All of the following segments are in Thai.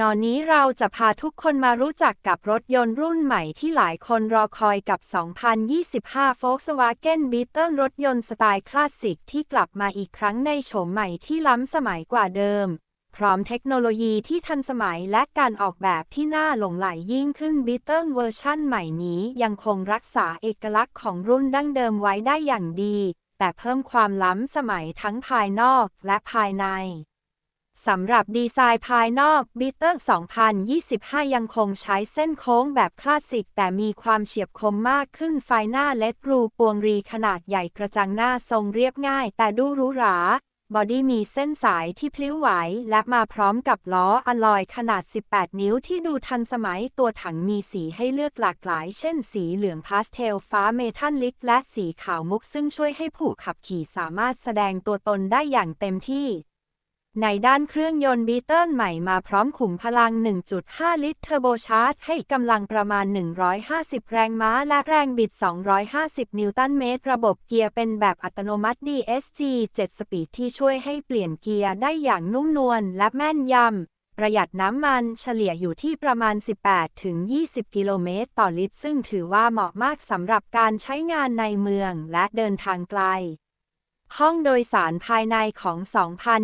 นอนนี้เราจะพาทุกคนมารู้จักกับรถยนต์รุ่นใหม่ที่หลายคนรอคอยกับ 2025 Volkswagen Beetle รถยนต์สไตล์คลาสสิกที่กลับมาอีกครั้งในโฉมใหม่ที่ล้ำสมัยกว่าเดิม พร้อมเทคโนโลยีที่ทันสมัยและการออกแบบที่น่าหลงไหลยิ่งขึ้น Beetle เวอร์ชั่นใหม่นี้ยังคงรักษาเอกลักษณ์ของรุ่นดั้งเดิมไว้ได้อย่างดี แต่เพิ่มความล้ำสมัยทั้งภายนอกและภายในสำหรับดีไซน์ภายนอก b e a t l e 2025 ยังคงใช้เส้นโค้งแบบคลาสสิก แต่มีความเฉียบคมมากขึ้นไฟหน้าเลดรูปวงรีขนาดใหญ่กระจังหน้าทรงเรียบง่าย แต่ดูหรูหรา บอดี้มีเส้นสายที่พลิ้วไหว และมาพร้อมกับล้ออลลอยขนาด 18 นิ้วที่ดูทันสมัยตัวถังมีสีให้เลือกหลากหลาย เช่นสีเหลืองพาสเทล ฟ้าเมทัลลิก และสีขาวมุกซึ่งช่วยให้ผู้ขับขี่สามารถแสดงตัวตนได้อย่างเต็มที่ ในด้านเครื่องยนต์บีเติลใหม่มาพร้อมขุมพลัง 1.5 ลิตรเทอร์โบชาร์จ ให้กำลังประมาณ 150 แรงม้าและแรงบิด 250 นิวตันเมตร ระบบเกียร์เป็นแบบอัตโนมัติ DSG 7 สปีดที่ช่วยให้เปลี่ยนเกียร์ได้อย่างนุ่มนวลและแม่นยำ ประหยัดน้ำมันเฉลี่ยอยู่ที่ประมาณ 18-20 กิโลเมตรต่อลิตร ซึ่งถือว่าเหมาะมากสำหรับการใช้งานในเมืองและเดินทางไกล ห้องโดยสารภายในของ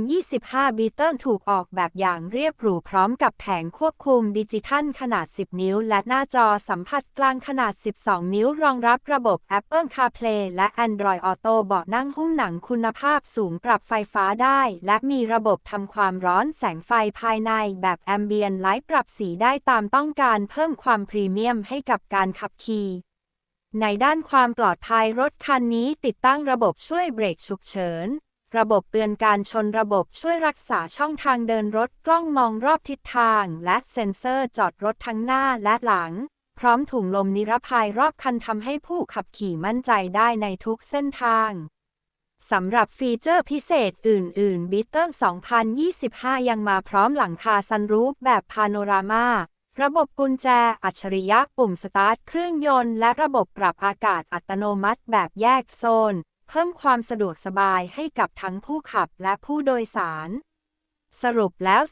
2025 บีเติลถูกออกแบบอย่างเรียบหรูพร้อมกับแผงควบคุมดิจิทัลขนาด 10 นิ้ว และหน้าจอสัมผัสกลางขนาด 12 นิ้ว รองรับระบบ Apple CarPlay และ Android Auto เบาะนั่งหุ้มหนังคุณภาพสูงปรับไฟฟ้าได้ และมีระบบทำความร้อนแสงไฟภายในแบบ Ambient Light ปรับสีได้ตามต้องการเพิ่มความพรีเมียมให้กับการขับขี่ ในด้านความปลอดภัยรถคันนี้ติดตั้งระบบช่วยเบรกฉุกเฉิน ระบบเตือนการชนระบบช่วยรักษาช่องทางเดินรถกล้องมองรอบทิศทาง และเซ็นเซอร์จอดรถทั้งหน้าและหลัง พร้อมถุงลมนิรภัยรอบคันทำให้ผู้ขับขี่มั่นใจได้ในทุกเส้นทางสำหรับฟีเจอร์พิเศษอื่นๆ b e a t l e 2025 ยังมาพร้อมหลังคาซันรูฟแบบพาโนรามา ระบบกุญแจอัจฉริยะปุ่มสตาร์ทเครื่องยนต์ และระบบปรับอากาศอัตโนมัติแบบแยกโซน เพิ่มความสะดวกสบายให้กับทั้งผู้ขับและผู้โดยสาร สรุปแล้ว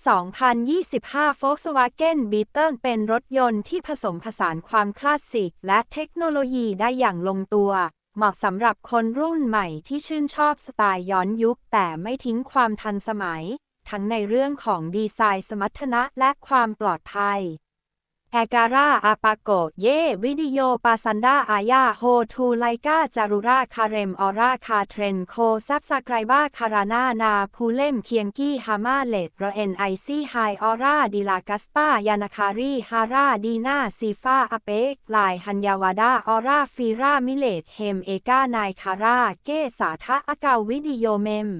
2025 Volkswagen Beetle เป็นรถยนต์ที่ผสมผสานความคลาสสิก และเทคโนโลยีได้อย่างลงตัว เหมาะสำหรับคนรุ่นใหม่ที่ชื่นชอบสไตล์ย้อนยุค แต่ไม่ทิ้งความทันสมัย ทั้งในเรื่องของดีไซน์สมรรถนะและความปลอดภัย แอการาอาปาโก เย วิดีโอปาซันดา อายา โฮทู ไลกาจารุรา คาเรม ออรา คาเทรน โค ซับซาไกรบา คารานา นา พูเลมเคียงกี้ ฮามาเลดรเอ็นไอซีไฮ ออรา ดิลากัสปา ยานาคารี ฮารา ดีนาซีฟาอเปก ลาย ฮัญญาวาดา ออรา ฟีรา มิเลดเฮม เอกานาย คารา เกสาทะอากาวิดีโอเมม